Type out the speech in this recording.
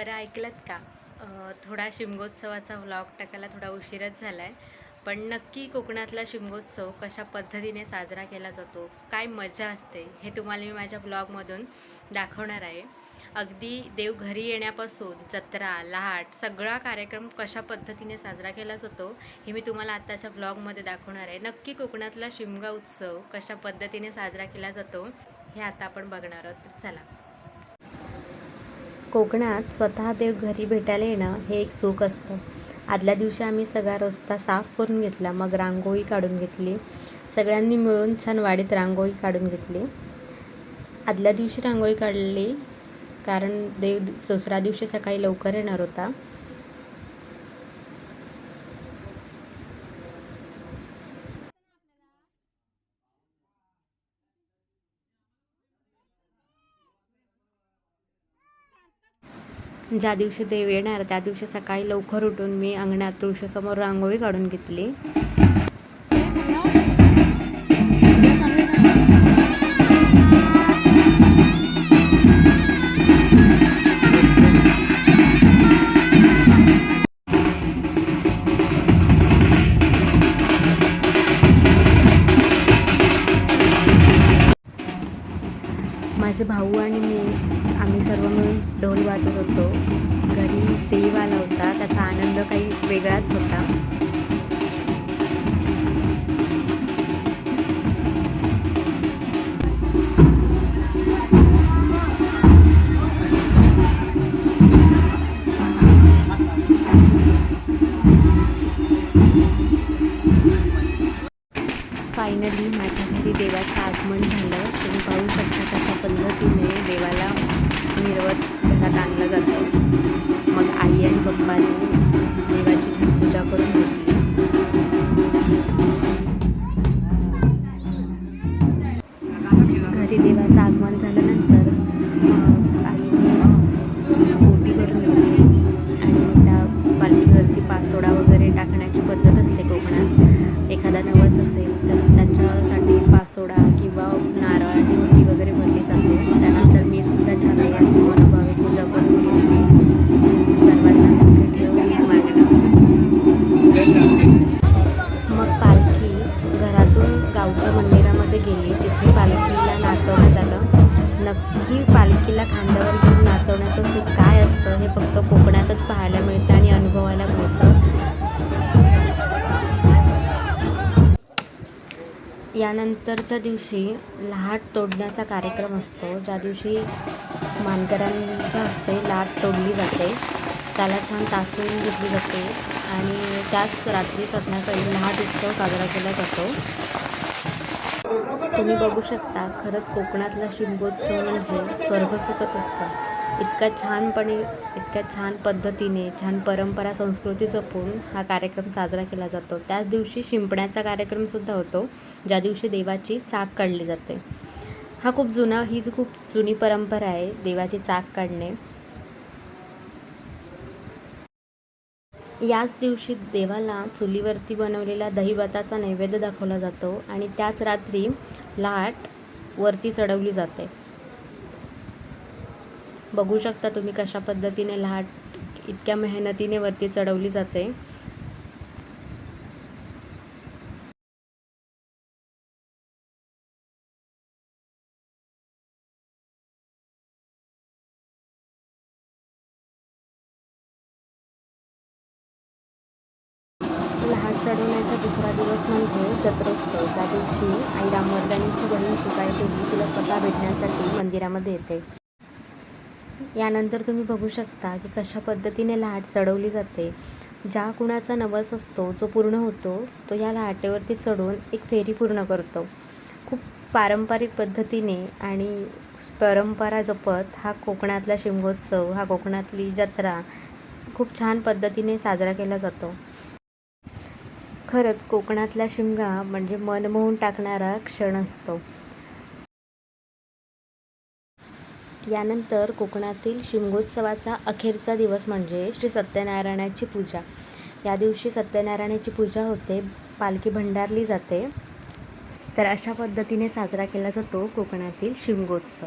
बरं ऐकलत का? थोडा शिमगोत्सवाचा व्लॉग टाकायला थोडा उशीरच झाला आहे पण नक्की कोकणातला शिमगोत्सव कशा पद्धतीने साजरा केला जातो काय मजा असते हे तुम्हाला मी माझ्या ब्लॉगमधून दाखवणार आहे. अगदी देव घरी येण्यापासून जत्रा लाट सगळा कार्यक्रम कशा पद्धतीने साजरा केला जातो हे मी तुम्हाला आत्ताच्या ब्लॉगमध्ये दाखवणार आहे. नक्की कोकणातला शिमगा उत्सव कशा पद्धतीने साजरा केला जातो हे आता आपण बघणार आहोत. चला. कोकणात स्वतः देव घरी भेटायला येणं हे एक सुख असतं. आदल्या दिवशी आम्ही सगळा रस्ता साफ करून घेतला मग रांगोळी काढून घेतली. सगळ्यांनी मिळून छान वाडीत रांगोळी काढून घेतली. आदल्या दिवशी रांगोळी काढली कारण देव दुसऱ्या दिवशी सकाळी लवकर येणार होता. ज्या दिवशी देव येणार त्या दिवशी सकाळी लवकर उठून मी अंगणात तुळशीसमोर रांगोळी काढून घेतली. माझे भाऊ आणि मी आम्ही सर्व मिळून ढोल वाजवत होतो. घरी देव आला होता. त्याचा आनंद काही वेगळाच होता. फायनली माझ्या घरी देवाचं आगमन झालं तुम्ही पाहू शकता कशा पद्धतीने देवाला मिरवत घरात आणलं जातं. मग आई आणि पप्पाने देवाची छान पूजा करून घेतली. घरी देवाचं आगमन झालं गावच्या मंदिरामध्ये गेली. तिथे पालखीला नाचवण्यात आलं. नक्की पालखीला खांद्यावर घेऊन नाचवण्याचं सुख काय असतं हे फक्त कोकणातच पाहायला मिळतं आणि अनुभवायला मिळतं. यानंतरच्या दिवशी लाट तोडण्याचा कार्यक्रम असतो. ज्या दिवशी मानकऱ्यांच्या हस्ते लाट तोडली जाते त्याला छान तासून घेतली जाते आणि त्याच रात्री सध्याकाळी लाट उत्सव साजरा केला जातो. तुम्ही बघू शकता खरंच कोकणातला शिमगोत्सव म्हणजे स्वर्गसुखच असतं. इतक्या छानपणे इतक्या छान पद्धतीने छान परंपरा संस्कृती जपून हा कार्यक्रम साजरा केला जातो. त्याच दिवशी शिंपण्याचा कार्यक्रमसुद्धा होतो ज्या दिवशी देवाची चाक काढली जाते. हा खूप जुना ही खूप जुनी परंपरा आहे देवाची चाक काढणे याच दिवशी देवाला चुलीवरती बनवलेला दहीभाताचा नैवेद्य दाखवला जातो आणि त्याच रात्री लाट वरती चढवली जाते. बघू शकता तुम्ही कशा पद्धतीने लाट इतक्या मेहनतीने वरती चढवली जाते. चढवण्याचा दुसरा दिवस म्हणजे जत्रोत्सव ज्या दिवशी आई रामवर्धनीची बहीण सुकाय देवी तिला स्वतः भेटण्यासाठी मंदिरामध्ये येते. यानंतर तुम्ही बघू शकता की कशा पद्धतीने लाट चढवली जाते. ज्या कुणाचा नवस असतो जो पूर्ण होतो तो या लाटेवरती चढून एक फेरी पूर्ण करतो. खूप पारंपरिक पद्धतीने आणि परंपरा जपत हा कोकणातला शिमगोत्सव हा कोकणातली जत्रा खूप छान पद्धतीने साजरा केला जातो. खरंच कोकणातला शिमगा म्हणजे मन मोहून टाकणारा क्षण असतो. यानंतर कोकणातील शिमगोत्सवाचा अखेरचा दिवस म्हणजे श्री सत्यनारायणाची पूजा. या दिवशी सत्यनारायणाची पूजा होते पालखी भंडारली जाते. तर अशा पद्धतीने साजरा केला जातो कोकणातील शिमगोत्सव.